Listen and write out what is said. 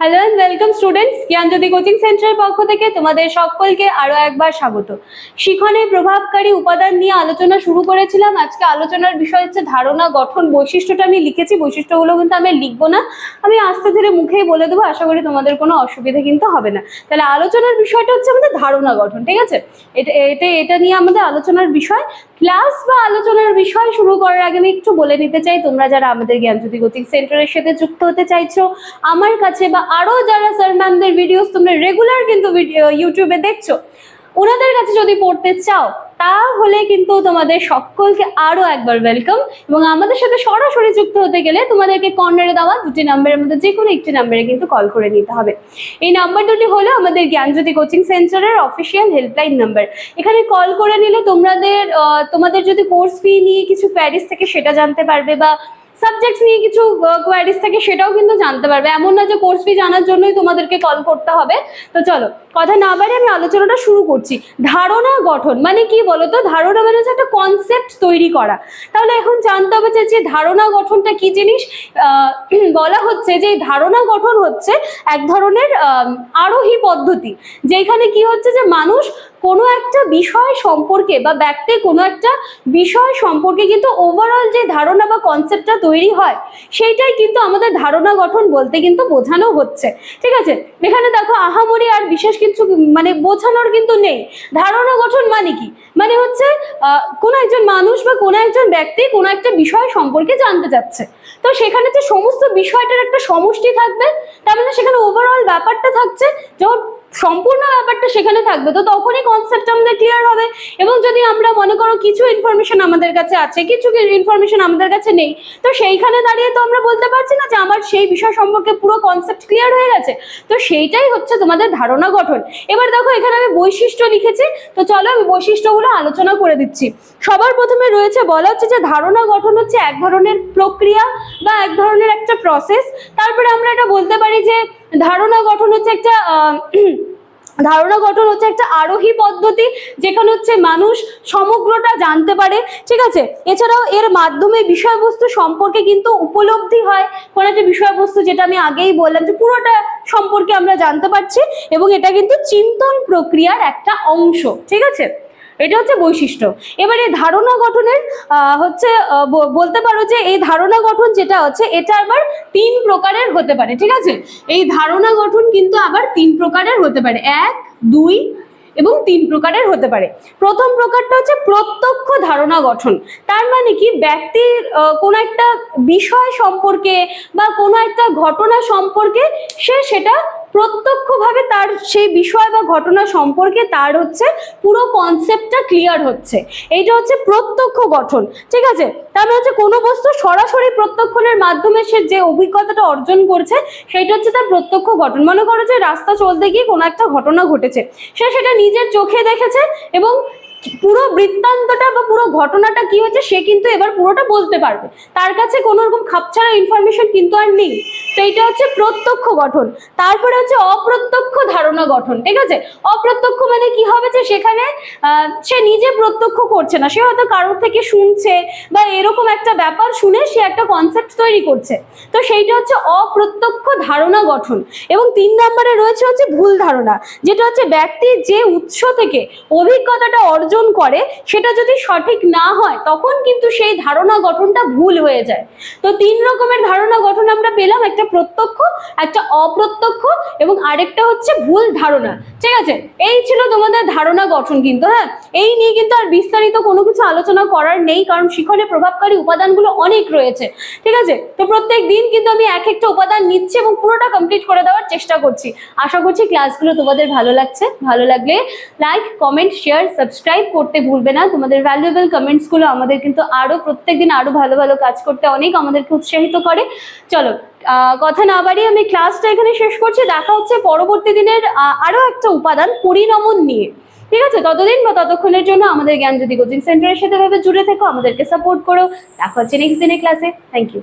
Hello and welcome students Gyanjyoti coaching সেন্টারের পক্ষ থেকে তোমাদের সকলকে আরও একবার স্বাগত। শিখনে প্রভাবকারী উপাদান নিয়ে আলোচনা শুরু করেছিলাম। আজকে আলোচনার বিষয় হচ্ছে ধারণা, গঠন, বৈশিষ্ট্যটা আমি লিখেছি। বৈশিষ্ট্যগুলো কিন্তু আমি লিখব না। আমি আস্তে ধীরে মুখেই বলে দেবো। আশা করি তোমাদের কোনো অসুবিধা কিন্তু হবে না। তাহলে আলোচনার বিষয়টা হচ্ছে আমাদের ধারণা গঠন, ঠিক আছে? এটা, এতে, এটা নিয়ে আমাদের আলোচনার বিষয়। ক্লাস বা আলোচনার বিষয় শুরু করার আগে আমি একটু বলে নিতে চাই। তোমরা যারা আমাদের জ্ঞানজ্যোতি কোচিং সেন্টারের সাথে যুক্ত হতে চাইছো, আমার কাছে বা আরও যারা স্যার ম্যামদের ভিডিওস তোমরা রেগুলার কিন্তু ইউটিউবে দেখছ, ওনাদের কাছে যদি পড়তে চাও, তাহলে কিন্তু তোমাদের সকলকে আরও একবার ওয়েলকাম এবং আমাদের সাথে সরাসরি যুক্ত হতে গেলে তোমাদেরকে কর্নারে দেওয়া দুটি নাম্বারের মধ্যে যে কোনো একটি নাম্বারে কিন্তু কল করে নিতে হবে। এই নাম্বার দুটি হলো আমাদের জ্ঞানজ্যোতি কোচিং সেন্টারের অফিসিয়াল হেল্পলাইন নাম্বার এখানে কল করে নিলে তোমাদের তোমাদের যদি কোর্স ফি নিয়ে কিছু প্যারিস থেকে সেটা জানতে পারবে বা সাবজেক্টস নিয়ে কিছু কোয়ারিজ থাকে সেটাও কিন্তু জানতে পারবে। এমন না যে কোর্স ফি জানার জন্যই তোমাদেরকে কল করতে হবে। তো চলো, কথা না বাড়ি আমি আলোচনাটা শুরু করছি। ধারণা গঠন মানে কি বলতো? ধারণা মানে হচ্ছে একটা কনসেপ্ট তৈরি করা। তাহলে এখন জানতে হবে যে ধারণা গঠনটা কি জিনিস? বলা হচ্ছে যে ধারণা গঠন হচ্ছে এক ধরনের আরোহী পদ্ধতি। যেখানে কি হচ্ছে যে মানুষ কোনো একটা বিষয় সম্পর্কে বা ব্যক্তি কোনো একটা বিষয় সম্পর্কে কিন্তু ওভারঅল যে ধারণা বা কনসেপ্টটা তৈরি হয়, সেইটাই কিন্তু আমাদের ধারণা গঠন বলতে কিন্তু বোঝানো হচ্ছে। ঠিক আছে? এখানে দেখো, আহামরি আর বিশেষ কিছু মানে বোঝানোর কিন্তু নেই। ধারণা গঠন মানে কি? মানে হচ্ছে কোনো একজন মানুষ বা কোনো একজন ব্যক্তি কোনো একটা বিষয় সম্পর্কে জানতে চাচ্ছে। তো সেখানে যে সমস্ত বিষয়টার একটা সমষ্টি থাকবে, তার মানে সেখানে ওভারঅল ব্যাপারটা থাকছে যখন সম্পূর্ণ ব্যাপারটা সেখানে থাকবে। তো তখনই কনসেপ্ট আমাদের ক্লিয়ার হবে। এবং যদি আমরা মনে করো কিছু ইনফরমেশন আমাদের কাছে আছে, কিছু ইনফরমেশন আমাদের কাছে নেই, তো সেইখানে দাঁড়িয়ে তো আমরা বলতে পারছি না যে আমার সেই বিষয় সম্পর্কে পুরো কনসেপ্ট ক্লিয়ার হয়ে গেছে। তো সেইটাই হচ্ছে তোমাদের ধারণা গঠন। এবার দেখো, এখানে আমি বৈশিষ্ট্য লিখেছি। তো চলো আমি বৈশিষ্ট্যগুলো আলোচনা করে দিচ্ছি। সবার প্রথমে রয়েছে, বলা হচ্ছে যে ধারণা গঠন হচ্ছে এক ধরনের প্রক্রিয়া বা এক ধরনের একটা প্রসেস তারপরে আমরা এটা বলতে পারি যে ধারণা গঠন হচ্ছে একটা ধারণা গঠন হচ্ছে একটা আরোহী পদ্ধতি, যেখানে হচ্ছে মানুষ সমগ্রটা জানতে পারে, ঠিক আছে? এছাড়াও এর মাধ্যমে বিষয়বস্তু সম্পর্কে কিন্তু উপলব্ধি হয়। কোনো একটা বিষয়বস্তু যেটা আমি আগেই বললাম যে পুরোটা সম্পর্কে আমরা জানতে পারছি এবং এটা কিন্তু চিন্তন প্রক্রিয়ার একটা অংশ, ঠিক আছে? এটা হচ্ছে বৈশিষ্ট্য। এবার ধারণা গঠনের হচ্ছে বলতে পারো যে এই ধারণা গঠন যেটা হচ্ছে এটা আবার তিন প্রকারের হতে পারে, ঠিক আছে? এই ধারণা গঠন কিন্তু আবার তিন প্রকারের হতে পারে, এক, দুই এবং তিন প্রকারের হতে পারে। প্রথম প্রকারটা হচ্ছে প্রত্যক্ষ ধারণা গঠন। তার মানে কি? ব্যক্তির কোনো একটা বিষয় সম্পর্কে বা কোনো একটা ঘটনা সম্পর্কে সে সেটা প্রত্যক্ষভাবে তার সেই বিষয় বা ঘটনা সম্পর্কে তার হচ্ছে পুরো কনসেপ্টটা ক্লিয়ার হচ্ছে। এইটা হচ্ছে প্রত্যক্ষ গঠন, ঠিক আছে? তার হচ্ছে কোনো বস্তু সরাসরি প্রত্যক্ষণের মাধ্যমে সে যে অভিজ্ঞতাটা অর্জন করছে সেটা হচ্ছে তার প্রত্যক্ষ গঠন। মনে করো যে রাস্তা চলতে গিয়ে কোনো একটা ঘটনা ঘটেছে। সে সেটা নিজের চোখে দেখেছে এবং পুরো বৃত্তান্তটা বা পুরো ঘটনাটা কি হয়েছে সে কিন্তু এবার পুরোটা বলতে পারবে। তার কাছে কোনো রকম খাপছাড়া ইনফরমেশন কিন্তু আর নেই। তো এটা হচ্ছে প্রত্যক্ষ গঠন। তারপরে হচ্ছে অপ্রত্যক্ষ ধারণা গঠন, ঠিক আছে? অপ্রত্যক্ষ মানে কি হবে যে সেখানে সে নিজে প্রত্যক্ষ করছে না। সে হয়তো কারোর থেকে শুনছে বা এরকম একটা ব্যাপার শুনে সে একটা কনসেপ্ট তৈরি করছে। তো সেইটা হচ্ছে অপ্রত্যক্ষ ধারণা গঠন। এবং তিন নম্বরে রয়েছে হচ্ছে ভুল ধারণা, যেটা হচ্ছে ব্যক্তি যে উৎস থেকে অভিজ্ঞতাটা অর্জন করে, সেটা যদি সঠিক না হয়, তখন কিন্তু সেই ধারণা গঠনটা ভুল হয়ে যায়। তো তিন রকমের ধারণা গঠন আমরা পেলাম, একটা প্রত্যক্ষ, একটা অপ্রত্যক্ষ, এবং আরেকটা হচ্ছে ভুল ধারণা। ঠিক আছে? এই ছিল তোমাদের ধারণা গঠন কিন্তু হ্যাঁ? এই নিয়ে কিন্তু আর বিস্তারিত কোনো কিছু আলোচনা করার নেই, কারণ শিখনে প্রভাবকারী উপাদানগুলো অনেক রয়েছে। ঠিক আছে? তো প্রত্যেক দিন কিন্তু আমি এক একটা উপাদান নিচ্ছি এবং পুরোটা কমপ্লিট করে দেওয়ার চেষ্টা করছি। আশা করছি ক্লাসগুলো তোমাদের ভালো লাগছে। ভালো লাগলে লাইক কমেন্ট শেয়ার সাবস্ক্রাইব করতে ভুলবে না। তোমাদের ভ্যালুয়েবল কমেন্টসগুলো আমাদের কিন্তু আরও প্রত্যেকদিন আরও ভালো ভালো কাজ করতে অনেক আমাদেরকে উৎসাহিত করে। চলো কথা না বাড়িয়ে আমি ক্লাসটা এখানে শেষ করছি। দেখা হচ্ছে পরবর্তী দিনের আরও আরও একটা উপাদান, পরিণমন নিয়ে। ঠিক আছে? ততদিন বা ততক্ষণের জন্য আমাদের জ্ঞান যদি কোচিং সেন্টারের সাথে ভাবে জুড়ে থেকো, আমাদেরকে সাপোর্ট করো। দেখা হচ্ছে নেক্সট দিনের ক্লাসে থ্যাংক ইউ